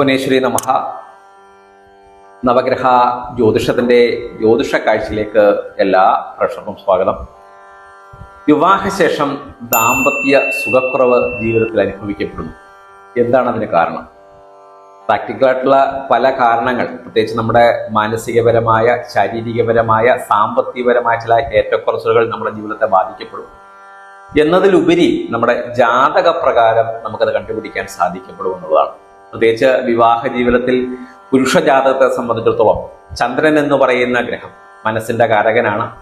ഭുവനേശ്വരി നമഹ. നവഗ്രഹ ജ്യോതിഷത്തിന്റെ ജ്യോതിഷ കാഴ്ചയിലേക്ക് എല്ലാ പ്രേക്ഷകർക്കും സ്വാഗതം. വിവാഹശേഷം ദാമ്പത്യ സുഖക്കുറവ് ജീവിതത്തിൽ അനുഭവിക്കപ്പെടുന്നു. എന്താണ് അതിന് കാരണം? പ്രാക്ടിക്കലായിട്ടുള്ള പല കാരണങ്ങൾ പ്രത്യേകിച്ച് നമ്മുടെ മാനസികപരമായ ശാരീരികപരമായ സാമ്പത്തികപരമായ ചില ഏറ്റക്കുറച്ചുകൾ നമ്മുടെ ജീവിതത്തെ ബാധിക്കപ്പെടും. എന്നതിലുപരി നമ്മുടെ ജാതക പ്രകാരം നമുക്കത് കണ്ടുപിടിക്കാൻ സാധിക്കപ്പെടും എന്നുള്ളതാണ്. പ്രത്യേകിച്ച് വിവാഹ ജീവിതത്തിൽ പുരുഷ ജാതകത്തെ സംബന്ധിച്ചിടത്തോളം ചന്ദ്രൻ എന്ന് പറയുന്ന ഗ്രഹം മനസ്സിന്റെ കാരകനാണ്.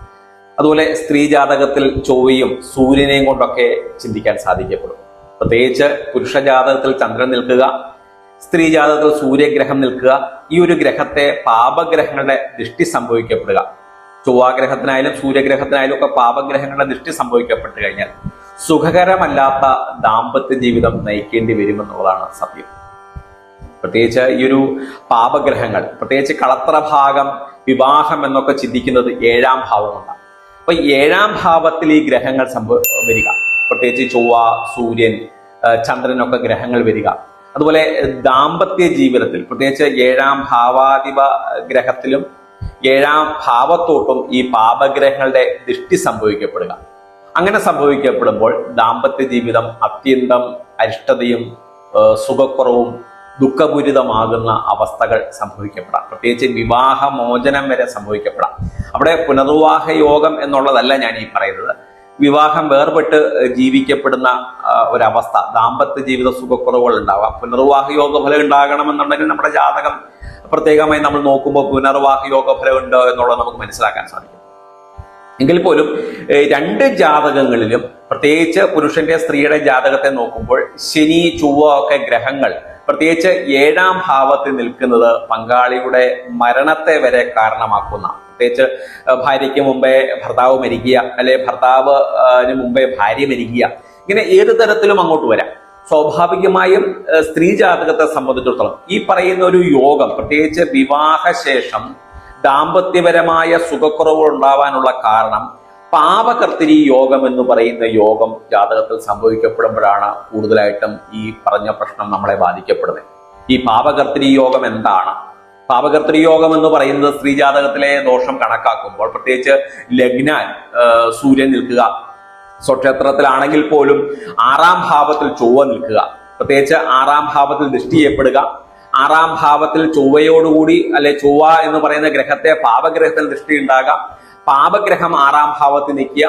അതുപോലെ സ്ത്രീ ജാതകത്തിൽ ചൊവ്വയും സൂര്യനെയും കൊണ്ടൊക്കെ ചിന്തിക്കാൻ സാധിക്കപ്പെടും. പ്രത്യേകിച്ച് പുരുഷ ജാതകത്തിൽ ചന്ദ്രൻ നിൽക്കുക സ്ത്രീ ജാതകത്തിൽ സൂര്യഗ്രഹം നിൽക്കുക ഈ ഒരു ഗ്രഹത്തെ പാപഗ്രഹങ്ങളുടെ ദൃഷ്ടി സംഭവിക്കപ്പെടുക. ചൊവ്വാഗ്രഹത്തിനായാലും സൂര്യഗ്രഹത്തിനായാലും ഒക്കെ പാപഗ്രഹങ്ങളുടെ ദൃഷ്ടി സംഭവിക്കപ്പെട്ടു കഴിഞ്ഞാൽ സുഖകരമല്ലാത്ത ദാമ്പത്യ ജീവിതം നയിക്കേണ്ടി വരുമെന്നുള്ളതാണ് സത്യം. പ്രത്യേകിച്ച് ഈ ഒരു പാപഗ്രഹങ്ങൾ പ്രത്യേകിച്ച് കളത്ര ഭാഗം വിവാഹം എന്നൊക്കെ ചിന്തിക്കുന്നത് ഏഴാം ഭാവമാണ് അപ്പൊ ഏഴാം ഭാവത്തിൽ ഈ ഗ്രഹങ്ങൾ സംഭവ വരിക. പ്രത്യേകിച്ച് ചൊവ്വ സൂര്യൻ ചന്ദ്രനൊക്കെ ഗ്രഹങ്ങൾ വരിക. അതുപോലെ ദാമ്പത്യ ജീവിതത്തിൽ പ്രത്യേകിച്ച് ഏഴാം ഭാവാധിപ ഗ്രഹത്തിലും ഏഴാം ഭാവത്തോട്ടും ഈ പാപഗ്രഹങ്ങളുടെ ദൃഷ്ടി സംഭവിക്കപ്പെടുക. അങ്ങനെ സംഭവിക്കപ്പെടുമ്പോൾ ദാമ്പത്യ ജീവിതം അത്യന്തം അരിഷ്ടതയും സുഖക്കുറവും ദുഃഖപൂരിതമാകുന്ന അവസ്ഥകൾ സംഭവിക്കപ്പെടാം. പ്രത്യേകിച്ച് വിവാഹ മോചനം വരെ സംഭവിക്കപ്പെടാം. അവിടെ പുനർവിവാഹ യോഗം എന്നുള്ളതല്ല ഞാൻ ഈ പറയുന്നത്. വിവാഹം വേർപെട്ട് ജീവിക്കപ്പെടുന്ന ഒരവസ്ഥ. ദാമ്പത്യ ജീവിത സുഖക്കുറവുകൾ ഉണ്ടാവാം. പുനർവിവാഹ യോഗ ഫലം ഉണ്ടാകണമെന്നുണ്ടെങ്കിൽ നമ്മുടെ ജാതകം പ്രത്യേകമായി നമ്മൾ നോക്കുമ്പോൾ പുനർവാഹ യോഗ ഫലം ഉണ്ടോ എന്നുള്ളത് നമുക്ക് മനസ്സിലാക്കാൻ സാധിക്കും. എങ്കിൽ പോലും രണ്ട് ജാതകങ്ങളിലും പ്രത്യേകിച്ച് പുരുഷന്റെ സ്ത്രീയുടെ ജാതകത്തെ നോക്കുമ്പോൾ ശനി ചൊവ്വ ഒക്കെ ഗ്രഹങ്ങൾ പ്രത്യേകിച്ച് ഏഴാം ഭാവത്തിൽ നിൽക്കുന്നത് പങ്കാളിയുടെ മരണത്തെ വരെ കാരണമാക്കുന്ന പ്രത്യേകിച്ച് ഭാര്യയ്ക്ക് മുമ്പേ ഭർത്താവ് മരിക്കുക അല്ലെ ഭർത്താവിന് മുമ്പേ ഭാര്യ മരിക്കുക ഇങ്ങനെ ഏത് തരത്തിലും അങ്ങോട്ട് വരാം. സ്വാഭാവികമായും സ്ത്രീ ജാതകത്തെ സംബന്ധിച്ചിടത്തോളം ഈ പറയുന്ന ഒരു യോഗം പ്രത്യേകിച്ച് വിവാഹശേഷം ദാമ്പത്യപരമായ സുഖക്കുറവുകൾ ഉണ്ടാവാനുള്ള കാരണം പാപകർത്തിരി യോഗം എന്ന് പറയുന്ന യോഗം ജാതകത്തിൽ സംഭവിക്കപ്പെടുമ്പോഴാണ് കൂടുതലായിട്ടും ഈ പറഞ്ഞ പ്രശ്നം നമ്മളെ ബാധിക്കപ്പെടുന്നത്. ഈ പാപകർത്തിരി യോഗം എന്താണ്? പാപകർത്തിരി യോഗം എന്ന് പറയുന്നത് സ്ത്രീ ജാതകത്തിലെ ദോഷം കണക്കാക്കുമ്പോൾ പ്രത്യേകിച്ച് ലഗ്നാൻ സൂര്യൻ നിൽക്കുക സ്വക്ഷേത്രത്തിലാണെങ്കിൽ പോലും ആറാം ഭാവത്തിൽ ചൊവ്വ നിൽക്കുക പ്രത്യേകിച്ച് ആറാം ഭാവത്തിൽ ദൃഷ്ടി ചെയ്യപ്പെടുക ആറാം ഭാവത്തിൽ ചൊവ്വയോടുകൂടി അല്ലെ ചൊവ്വ എന്ന് പറയുന്ന ഗ്രഹത്തെ പാപഗ്രഹത്തിൽ ദൃഷ്ടി ഉണ്ടാകാം പാപഗ്രഹം ആറാം ഭാവത്തിൽ നിൽക്കുക.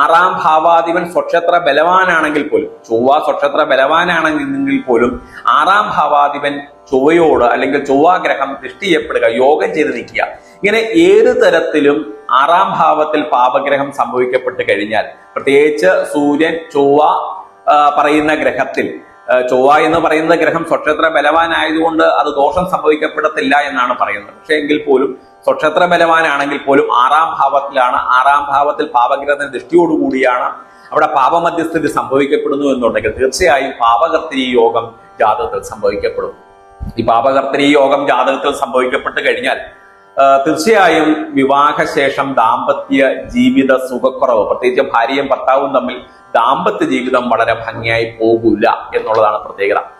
ആറാം ഭാവാധിപൻ സ്വക്ഷത്ര ബലവാനാണെങ്കിൽ പോലും ചൊവ്വ സ്വക്ഷത്ര ബലവാനാണെങ്കിൽ പോലും ആറാം ഭാവാധിപൻ ചൊവ്വയോട് അല്ലെങ്കിൽ ചൊവ്വാഗ്രഹം ദൃഷ്ടി ചെയ്യപ്പെടുക യോഗം ചെയ്ത് നിൽക്കുക. ഇങ്ങനെ ഏത് തരത്തിലും ആറാം ഭാവത്തിൽ പാപഗ്രഹം സംഭവിക്കപ്പെട്ട് കഴിഞ്ഞാൽ പ്രത്യേകിച്ച് സൂര്യൻ ചൊവ്വ പറയുന്ന ഗ്രഹത്തിൽ. ചൊവ്വ എന്ന് പറയുന്ന ഗ്രഹം സ്വക്ഷേത്ര ബലവാനായതുകൊണ്ട് അത് ദോഷം സംഭവിക്കപ്പെടത്തില്ല എന്നാണ് പറയുന്നത്. പക്ഷെ എങ്കിൽ പോലും സ്വക്ഷേത്ര ബലവാനാണെങ്കിൽ പോലും ആറാം ഭാവത്തിലാണ് ആറാം ഭാവത്തിൽ പാപഗ്രഹത്തിന് ദൃഷ്ടിയോടുകൂടിയാണ് അവിടെ പാപമധ്യസ്ഥിതി സംഭവിക്കപ്പെടുന്നു എന്നുണ്ടെങ്കിൽ തീർച്ചയായും പാപകർത്തിരി യോഗം ജാതകത്തിൽ സംഭവിക്കപ്പെടും. ഈ പാപകർത്തിരി യോഗം ജാതകത്തിൽ സംഭവിക്കപ്പെട്ട് കഴിഞ്ഞാൽ തീർച്ചയായും വിവാഹശേഷം ദാമ്പത്യ ജീവിത സുഖക്കുറവ് പ്രത്യേകിച്ച് ഭാര്യയും ഭർത്താവും തമ്മിൽ ദാമ്പത്യ ജീവിതം വളരെ ഭംഗിയായി പോകില്ല എന്നുള്ളതാണ് പ്രത്യേകത.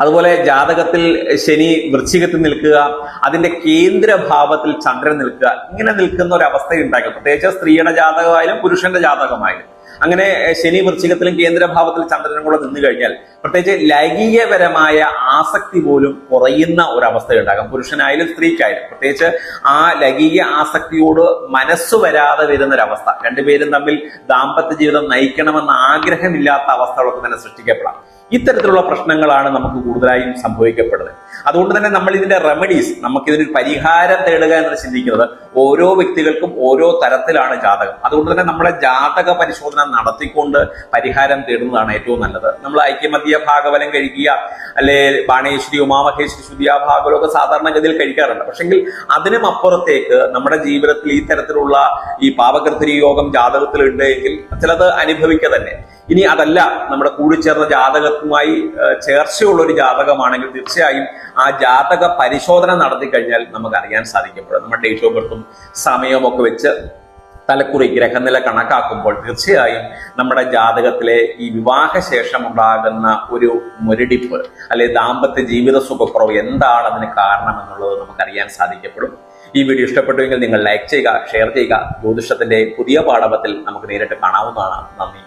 അതുപോലെ ജാതകത്തിൽ ശനി വൃശ്ചികത്തിൽ നിൽക്കുക അതിന്റെ കേന്ദ്രഭാവത്തിൽ ചന്ദ്രൻ നിൽക്കുക ഇങ്ങനെ നിൽക്കുന്ന ഒരു അവസ്ഥ ഉണ്ടാക്കുക പ്രത്യേകിച്ച് സ്ത്രീയുടെ ജാതകമായാലും പുരുഷന്റെ ജാതകമായാലും. അങ്ങനെ ശനി വൃശ്ചികത്തിലും കേന്ദ്രഭാവത്തിൽ ചന്ദ്രനും കൂടെ നിന്ന് കഴിഞ്ഞാൽ പ്രത്യേകിച്ച് ലൈംഗികപരമായ ആസക്തി പോലും കുറയുന്ന ഒരവസ്ഥ ഉണ്ടാകും. പുരുഷനായാലും സ്ത്രീക്കായാലും. പ്രത്യേകിച്ച് ആ ലൈംഗിക ആസക്തിയോട് മനസ്സ് വരാതെ വരുന്ന ഒരവസ്ഥ. രണ്ടുപേരും തമ്മിൽ ദാമ്പത്യ ജീവിതം നയിക്കണമെന്ന ആഗ്രഹമില്ലാത്ത അവസ്ഥകളൊക്കെ തന്നെ സൃഷ്ടിക്കപ്പെടാം. ഇത്തരത്തിലുള്ള പ്രശ്നങ്ങളാണ് നമുക്ക് കൂടുതലായും സംഭവിക്കപ്പെടുന്നത്. അതുകൊണ്ട് തന്നെ നമ്മൾ ഇതിന്റെ റെമഡീസ് നമുക്ക് ഇതിനൊരു പരിഹാരം തേടുക എന്ന് ചിന്തിക്കുന്നത് ഓരോ വ്യക്തികൾക്കും ഓരോ തരത്തിലാണ് ജാതകം. അതുകൊണ്ട് തന്നെ നമ്മുടെ ജാതക പരിശോധന നടത്തിക്കൊണ്ട് പരിഹാരം തേടുന്നതാണ് ഏറ്റവും നല്ലത്. നമ്മൾ ഐക്യമധ്യ ഭാഗവലം കഴിക്കുക അല്ലെ ബാണേശ്വരി ഉമാമഹേശ്വരി ശുദ്ധിയ ഭാഗവലമൊക്കെ സാധാരണഗതിയിൽ കഴിക്കാറുണ്ട്. പക്ഷെങ്കിൽ അതിനും അപ്പുറത്തേക്ക് നമ്മുടെ ജീവിതത്തിൽ ഈ തരത്തിലുള്ള ഈ പാവകൃത്തിരി യോഗം ജാതകത്തിൽ ഉണ്ട് എങ്കിൽ ചിലത് അനുഭവിക്കുക തന്നെ. ഇനി അതല്ല നമ്മുടെ കൂടിച്ചേർന്ന ജാതകവുമായി ചേർച്ചയുള്ള ഒരു ജാതകമാണെങ്കിൽ തീർച്ചയായും ആ ജാതക പരിശോധന നടത്തി കഴിഞ്ഞാൽ നമുക്ക് അറിയാൻ സാധിക്കപ്പെടും. നമ്മുടെ ഡേറ്റ് ഓഫ് ബർത്തും സമയവും ഒക്കെ വെച്ച് തലക്കുറി ഗ്രഹനില കണക്കാക്കുമ്പോൾ തീർച്ചയായും നമ്മുടെ ജാതകത്തിലെ ഈ വിവാഹശേഷം ഉണ്ടാകുന്ന ഒരു മുരടിപ്പ് അല്ലെ ദാമ്പത്യ ജീവിത സുഖക്കുറവ് എന്താണ് അതിന് കാരണം എന്നുള്ളത് നമുക്കറിയാൻ സാധിക്കപ്പെടും. ഈ വീഡിയോ ഇഷ്ടപ്പെട്ടുവെങ്കിൽ നിങ്ങൾ ലൈക്ക് ചെയ്യുക ഷെയർ ചെയ്യുക. ജ്യോതിഷത്തിന്റെ പുതിയ പാഠവത്തിൽ നമുക്ക് നേരിട്ട് കാണാവുന്നതാണ്. നന്ദി.